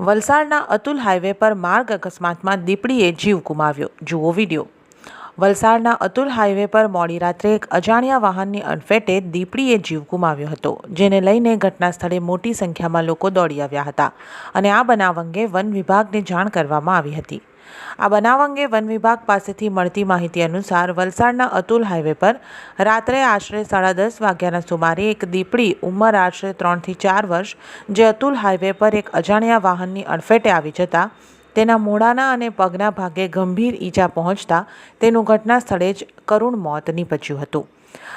વલસાડના અતુલ હાઈવે પર માર્ગ અકસ્માતમાં દીપડીએ જીવ ગુમાવ્યો. જુઓ વીડિયો. વલસાડના અતુલ હાઈવે પર મોડી રાત્રે એક અજાણ્યા વાહનની અડફેટે દીપડીએ જીવ ગુમાવ્યો હતો, જેને લઈને ઘટના સ્થળે મોટી સંખ્યામાં લોકો દોડી આવ્યા હતા અને આ બનાવ અંગે વન વિભાગને જાણ કરવામાં આવી હતી. આ બનાવ અંગે વન વિભાગ પાસેથી મળતી માહિતી અનુસાર વલસાડના અતુલ હાઈવે પર રાત્રે આશરે સાડા દસ વાગ્યાના સુમારે એક દીપડી ઉંમર આશરે ત્રણથી ચાર વર્ષ જે અતુલ હાઈવે પર એક અજાણ્યા વાહનની અડફેટે આવી જતા તેના મોડાના અને પગના ભાગે ગંભીર ઈજા પહોંચતા તેનું ઘટના સ્થળે જ કરુણ મોત નીપજ્યું હતું.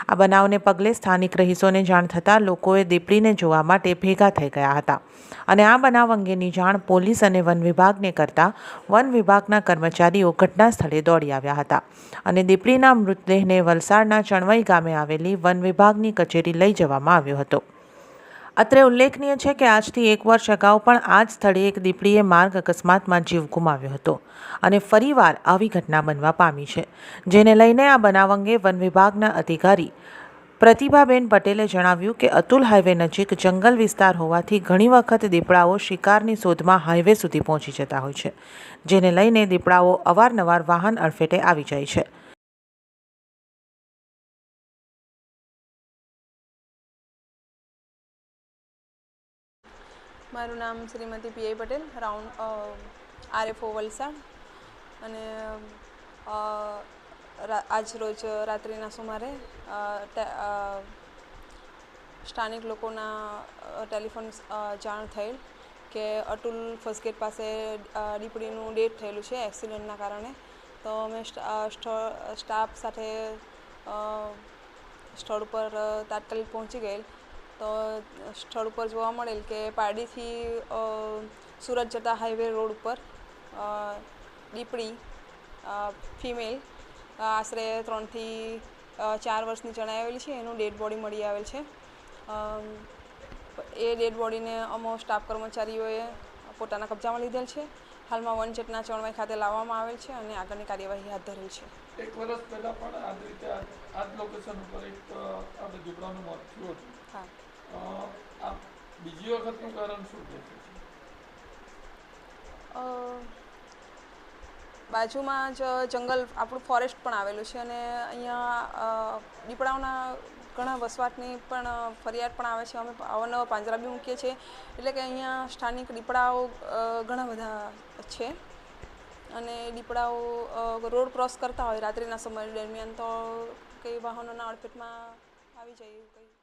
આ બનાવને પગલે સ્થાનિક રહીશોને જાણ થતાં લોકોએ દીપડીને જોવા માટે ભેગા થઈ ગયા હતા. અને આ બનાવ અંગેની જાણ પોલીસ અને વન વિભાગને કરતાં વન વિભાગના કર્મચારીઓ ઘટના સ્થળે દોડી આવ્યા હતા. અને દીપડીના મૃતદેહને વલસાડના ચણવઈ ગામે આવેલી વન વિભાગની કચેરી લઈ જવામાં આવ્યો હતો. અત્રે ઉલ્લેખનીય છે કે આજથી એક વર્ષ અગાઉ પણ આ જ સ્થળે એક દીપડીએ માર્ગ અકસ્માતમાં જીવ ગુમાવ્યો હતો અને ફરીવાર આવી ઘટના બનવા પામી છે. જેને લઈને આ બનાવ અંગે વન વિભાગના અધિકારી પ્રતિભાબેન પટેલે જણાવ્યું કે અતુલ હાઈવે નજીક જંગલ વિસ્તાર હોવાથી ઘણી વખત દીપડાઓ શિકારની શોધમાં હાઈવે સુધી પહોંચી જતા હોય છે, જેને લઈને દીપડાઓ અવારનવાર વાહન અડફેટે આવી જાય છે. મારું નામ Shrimati PI Patel, round RFO Valsad અને આજ રોજ રાત્રિના સુમારે સ્થાનિક લોકોના ટેલિફોન જાણ થયેલ કે અતુલ ફર્સ્ટ ગેટ પાસે દીપડીનું ડેટ થયેલું છે એક્સિડન્ટના કારણે. તો અમે સ્ટ- સ્ટાફ સાથે સ્થળ ઉપર તાત્કાલિક પહોંચી ગયેલ. તો સ્થળ ઉપર જોવા મળેલ કે પારડીથી સુરત જતા હાઈવે રોડ ઉપર દીપડી ફિમેલ આશરે ત્રણથી ચાર વર્ષની જણાવેલી છે, એનું ડેડ બોડી મળી આવેલ છે. એ ડેડ બોડીને અમો સ્ટાફ કર્મચારીઓએ પોતાના કબજામાં લીધેલ છે. હાલમાં વનચેતના ચણવાઈ ખાતે લાવવામાં આવેલ છે અને આગળની કાર્યવાહી હાથ ધરેલ છે. એક વર્ષ પહેલા પણ આ રીતે આ જ લોકેશન ઉપર એક આપણે દીપડાનું મોત થયું હતું. હા. બીજી વખતનું કારણ શું છે? બાજુમાં જ જંગલ આપણું ફોરેસ્ટ પણ આવેલું છે અને અહીંયા દીપડાઓના ઘણા વસવાટની પણ ફરિયાદ પણ આવે છે. અમે અવારનવાર પાંજરા બી મૂકીએ છીએ. એટલે કે અહીંયા સ્થાનિક દીપડાઓ ઘણા બધા છે. અને દીપડાઓ રોડ ક્રોસ કરતા હોય રાત્રિના સમય દરમિયાન તો કઈ વાહનોના અડફેટમાં આવી જાય એવું કંઈ